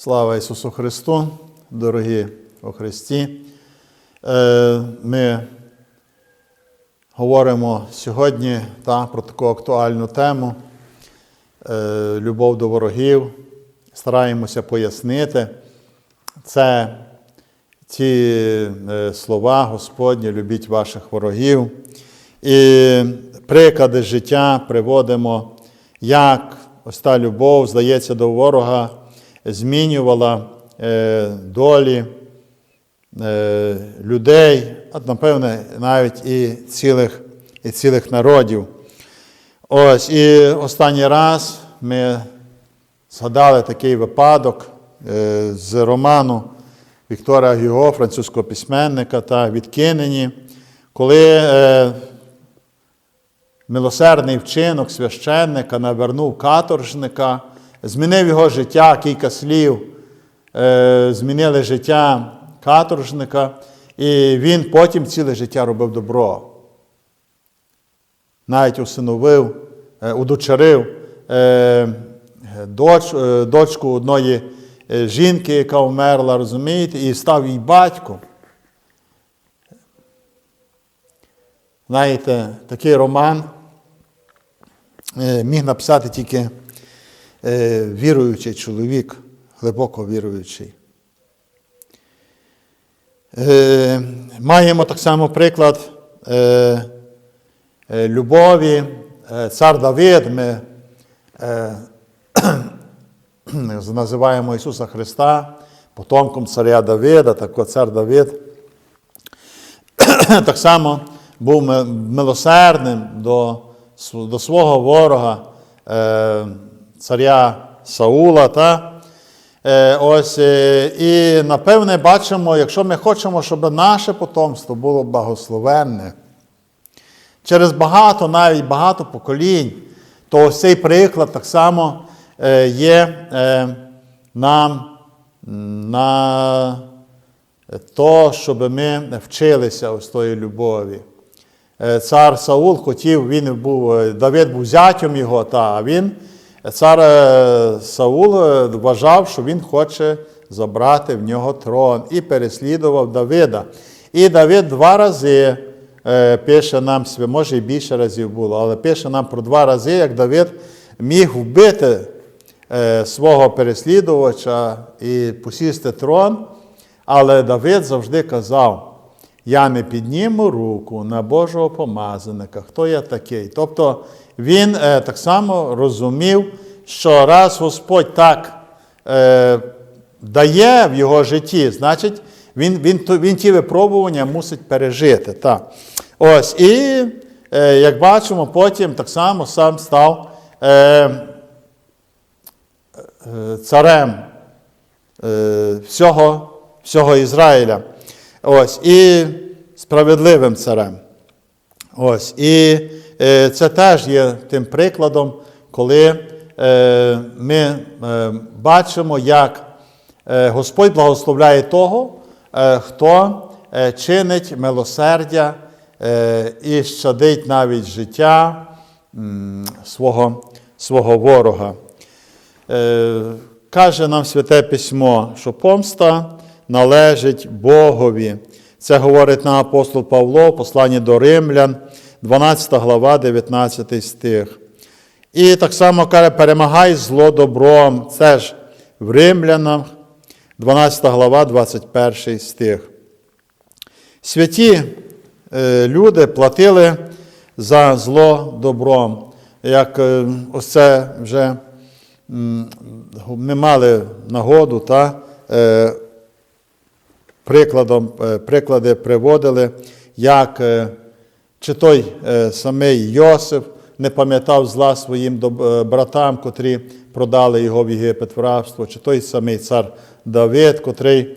Слава Ісусу Христу, дорогі у Христі. Е, Ми говоримо сьогодні та, про таку актуальну тему е, любов до ворогів. Стараємося пояснити. Це ці е, слова Господні, любіть ваших ворогів. І приклади життя приводимо, як ось та любов, здається, до ворога змінювала е, долі е, людей, а напевне, навіть і цілих, і цілих народів. Ось, і останній раз ми згадали такий випадок е, з роману Віктора Гюго, французького письменника та відкинені, коли милосердний вчинок священника навернув каторжника, змінив його життя, кілька слів е, змінили життя каторжника, і він потім ціле життя робив добро. Навіть усиновив, е, удочерив е, доч, дочку одної жінки, яка вмерла, розумієте, і став їй батьком. Знаєте, такий роман міг написати тільки віруючий чоловік, глибоко віруючий. Е, Маємо так само приклад е, е, любові. Е, Цар Давид, ми е, називаємо Ісуса Христа, потомком царя Давида, так цар Давид так само був ми- милосердним до, до свого ворога, е, царя Саула. Та? Е, ось, е, і напевне бачимо, якщо ми хочемо, щоб наше потомство було благословенне, через багато, навіть багато поколінь, то ось цей приклад так само е, є нам на то, щоб ми вчилися ось тої любові. Цар Саул хотів, він був, Давид був зятем його, та, він, цар е, Саул е, вважав, що він хоче забрати в нього трон і переслідував Давида. І Давид два рази е, пише нам, може і більше разів було, але пише нам про два рази, як Давид міг вбити свого переслідувача і посісти трон. Але Давид завжди казав: я не підніму руку на Божого помазаника, хто я такий. Тобто він е, так само розумів, що раз Господь так е, дає в його житті, значить, він, він, він ті випробування мусить пережити. Так. Ось, і е, як бачимо, потім так само сам став е, е, царем е, всього, всього Ізраїля. Ось, і справедливим царем. Ось, і е, це теж є тим прикладом, коли е, ми е, бачимо, як е, Господь благословляє того, е, хто е, чинить милосердя е, і щадить навіть життя м, свого, свого ворога. Е, Каже нам Святе Письмо, що помста належить Богові. Це говорить нам апостол Павло, в посланні до Римлян, 12 глава, 19 стих. І так само каже, перемагай зло добром. Це ж в Римлянах, 12 глава, 21 стих. Святі е, люди платили за зло добром. Як е, ось це вже ми мали нагоду та е, прикладом, е, приклади приводили, як е, чи той е, самий Йосиф не пам'ятав зла своїм братам, котрі продали його в Єгипет в рабство, чи той самий цар Давид, котрий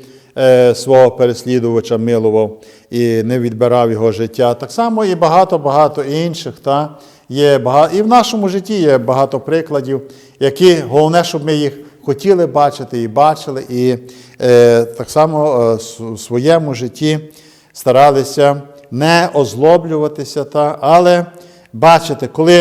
свого переслідувача милував і не відбирав його життя. Так само і багато-багато інших. Та? Є багато, і в нашому житті є багато прикладів, які головне, щоб ми їх хотіли бачити і бачили, і е, так само е, с- своєму житті старалися не озлоблюватися, та, але бачити, коли,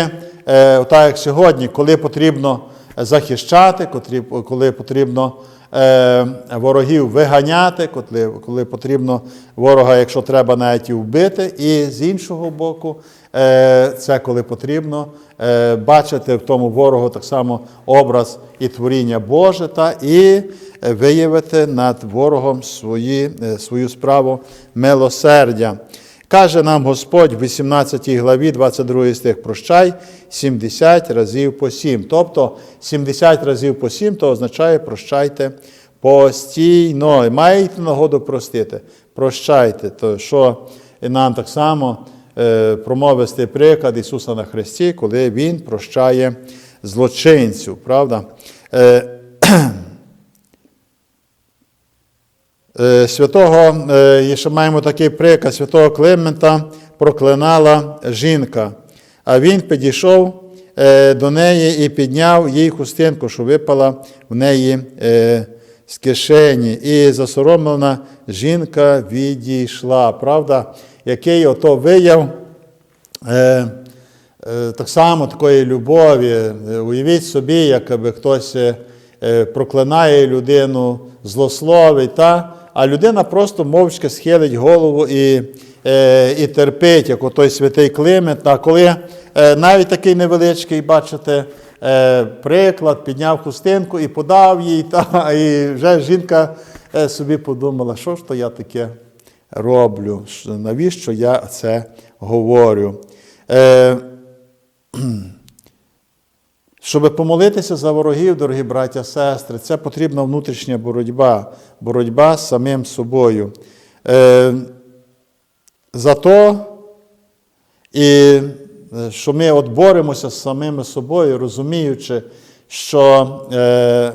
е, так як сьогодні, коли потрібно захищати, котрі- коли потрібно е, ворогів виганяти, коли, коли потрібно ворога, якщо треба, навіть і вбити. І з іншого боку, е, це коли потрібно е, бачити в тому ворогу так само образ і творіння Боже, та і виявити над ворогом свої, свою справу милосердя. Каже нам Господь в 18 главі, 22 стих, прощай 70 разів по 7. Тобто 70 разів по 7, то означає прощайте постійно. Маєте нагоду простити. Прощайте. То що нам так само е, промовистий приклад Ісуса на Христі, коли Він прощає злочинцю. Правда? Е, Е, Святого, е, і ще маємо такий приклад, святого Климента проклинала жінка, а він підійшов е, до неї і підняв їй хустинку, що випала в неї е, з кишені. І засоромлена жінка відійшла. Правда, який ото вияв е, е, так само такої любові. Е, Уявіть собі, якби хтось е, е, проклинає людину, злословить, та? А людина просто мовчки схилить голову і, е, і терпить, як отой святий Климент. А коли е, навіть такий невеличкий, бачите, е, приклад, підняв хустинку і подав їй, та, і вже жінка собі подумала, що ж то я таке роблю, навіщо я це говорю. Щоб помолитися за ворогів, дорогі браття, сестри, це потрібна внутрішня боротьба, боротьба з самим собою. Е, за то, е, що ми от боремося з самими собою, розуміючи, що е,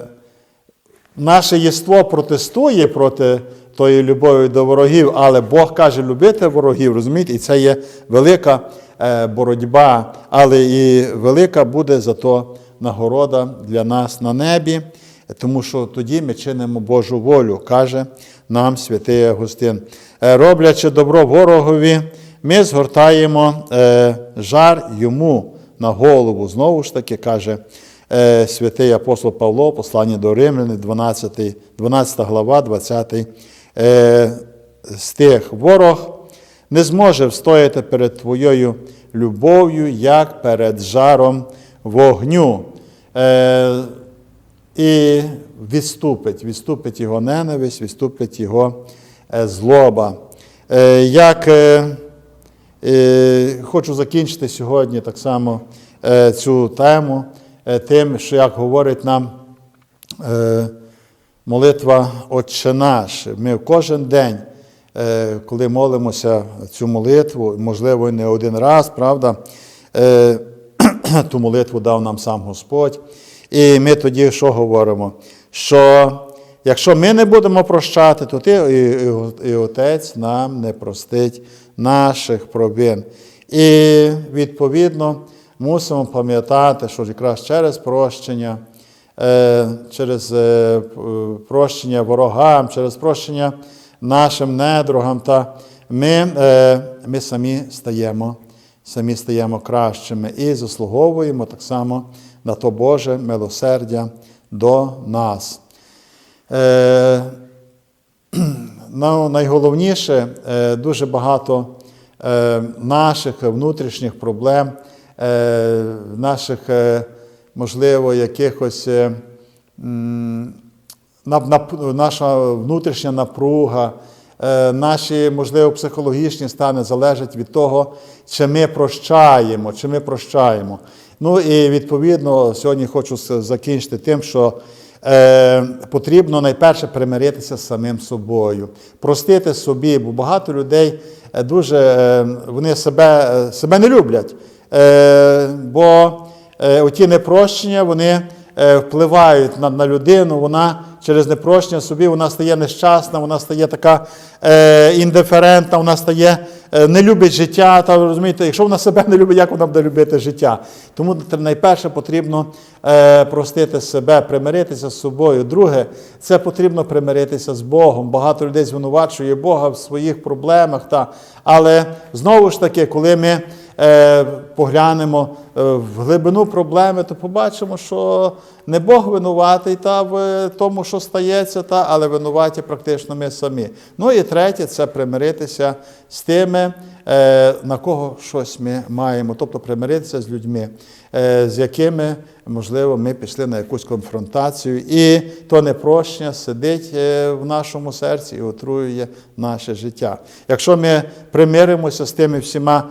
наше єство протестує проти тої любові до ворогів, але Бог каже любити ворогів, розумієте, і це є велика е, боротьба, але і велика буде зато нагорода для нас на небі, тому що тоді ми чинимо Божу волю, каже нам святий Агустин. Е, Роблячи добро ворогові, ми згортаємо е, жар йому на голову. Знову ж таки, каже святий апостол Павло, послання до Римляни, 12, 12 глава, 20 е, стих. Ворог не зможе встояти перед твоєю любов'ю, як перед жаром вогню. Е, і відступить, відступить його ненависть, відступить його е, злоба. Е, Як е, е, хочу закінчити сьогодні так само е, цю тему е, тим, що як говорить нам е, молитва Отче наш. Ми кожен день, е, коли молимося цю молитву, можливо, не один раз, правда, е, ту молитву дав нам сам Господь. І ми тоді що говоримо? Що якщо ми не будемо прощати, то ти і, і, і Отець нам не простить наших провин. І відповідно мусимо пам'ятати, що якраз через прощення, через е, прощення ворогам, через прощення нашим недругам, та ми, е, ми самі стаємо самі стаємо кращими і заслуговуємо так само на то Боже милосердя до нас. Е, ну, найголовніше, е, дуже багато е, наших внутрішніх проблем, е, наших, е, можливо, якихось е, наша внутрішня напруга, е, наші, можливо, психологічні стани залежать від того, чи ми прощаємо, чи ми прощаємо. Ну і відповідно сьогодні хочу закінчити тим, що е, потрібно найперше примиритися з самим собою, простити собі, бо багато людей е, дуже е, вони себе, себе не люблять. Е, бо оті непрощення, вони е, впливають на, на людину, вона через непрощення собі вона стає нещасна, вона стає така е, індиферентна, вона стає, е, не любить життя. Та, розумієте, якщо вона себе не любить, як вона буде любити життя? Тому найперше потрібно е, простити себе, примиритися з собою. Друге, це потрібно примиритися з Богом. Багато людей звинувачує Бога в своїх проблемах. Та, але знову ж таки, коли ми е, поглянемо е, в глибину проблеми, то побачимо, що не Бог винуватий та в тому, що стається, та, але винуваті практично ми самі. Ну і третє це примиритися з тими, е, на кого щось ми маємо, тобто примиритися з людьми, е, з якими, можливо, ми пішли на якусь конфронтацію, і то непрощення сидить в нашому серці і отруює наше життя. Якщо ми примиримося з тими всіма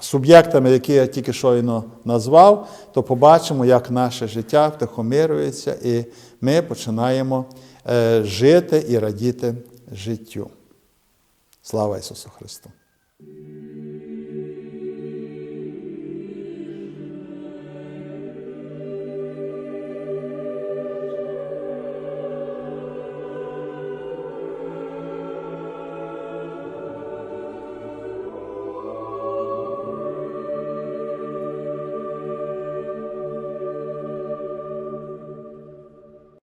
суб'єктами, які я тільки щойно назвав, то побачимо, як наше життя втихомирюється, і ми починаємо е, жити і радіти життю. Слава Ісусу Христу!